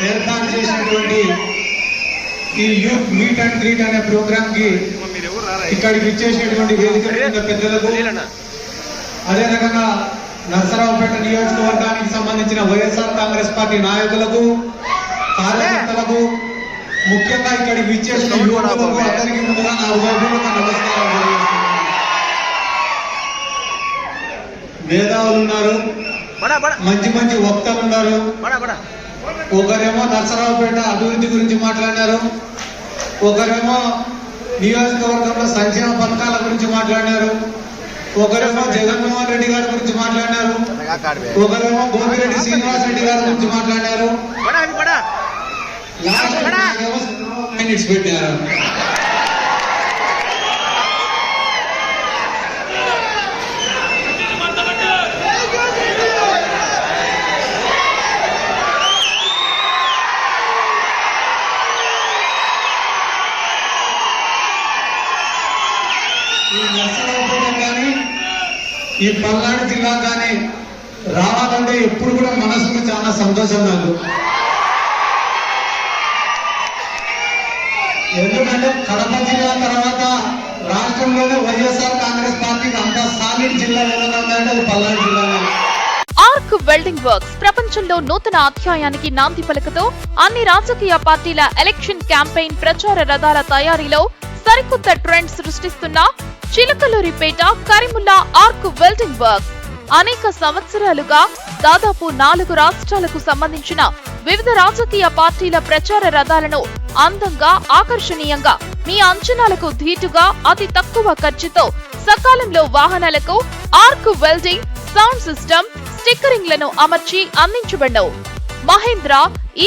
జరిగేటువంటి ఈ youth meet and greet అనే ప్రోగ్రామ్కి ఇక్కడికి ఇచ్చేసినటువంటి వేదిక పెద్దలకు అదే రకంగా నర్సరావుపేట నియోజకవర్గానికి సంబంధించిన వైఎస్ఆర్ కాంగ్రెస్ పార్టీ నాయకులకు కార్యకర్తలకు ముఖ్యంగా ఇక్కడికి విచ్చేసిన యువకులకు అందరికీ ముందుగా నా హృదయపూర్వక నమస్కారం మేధావులు ఉన్నారు. మంచి మంచి వక్తలు ఉన్నారు. ఒకరేమో నర్సరావుపేట అభివృద్ధి గురించి మాట్లాడినారు. ఒకరేమో నియోజకవర్గంలో సంక్షేమ పథకాల గురించి మాట్లాడినారు. ఒకరేమో జగన్మోహన్ రెడ్డి గారి గురించి మాట్లాడినారు. ఒకరేమో గోపిరెడ్డి శ్రీనివాస్ రెడ్డి గారి గురించి లాస్ట్ ఏమో మినిట్స్ పెట్టారు. ఈ నర్సరావుపేట కానీ ఈ పల్నాడు జిల్లా కానీ రావాలంటే ఎప్పుడు కూడా మనసుకు చాలా సంతోషం నాకు. ఎందుకంటే కడప జిల్లా తర్వాత రాష్ట్రంలోనే వైఎస్ఆర్ కాంగ్రెస్ పార్టీకి అంత సాలిడ్ జిల్లా ఏదైనా ఉందంటే అది పల్నాడు జిల్లా ఆర్క్ వెల్డింగ్ వర్క్స్ ప్రపంచంలో నూతన అధ్యాయానికి నాంది పలుకుతూ అన్ని రాజకీయ పార్టీల ఎలక్షన్ క్యాంపెయిన్ ప్రచార రథాల తయారీలో సరికొత్త trend సృష్టిస్తున్న Chilakaluripet Karimulla arc welding work. అనేక సంవత్సరాలుగా దాదాపు నాలుగు రాష్ట్రాలకు సంబంధించిన వివిధ రాజకీయ పార్టీల ప్రచార రథాలను అందంగా ఆకర్షణీయంగా మీ అంచనాలకు ధీటుగా అతి తక్కువ ఖర్చుతో సకాలంలో వాహనాలకు ఆర్క్ వెల్డింగ్ సౌండ్ సిస్టమ్ స్టిక్కరింగ్లను అమర్చి అందించబడ్డవు. మహేంద్ర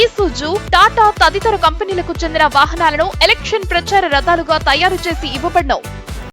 ఈసుజు టాటా తదితర కంపెనీలకు చెందిన వాహనాలను ఎలక్షన్ ప్రచార రథాలుగా తయారు చేసి ఇవ్వబడ్డవు.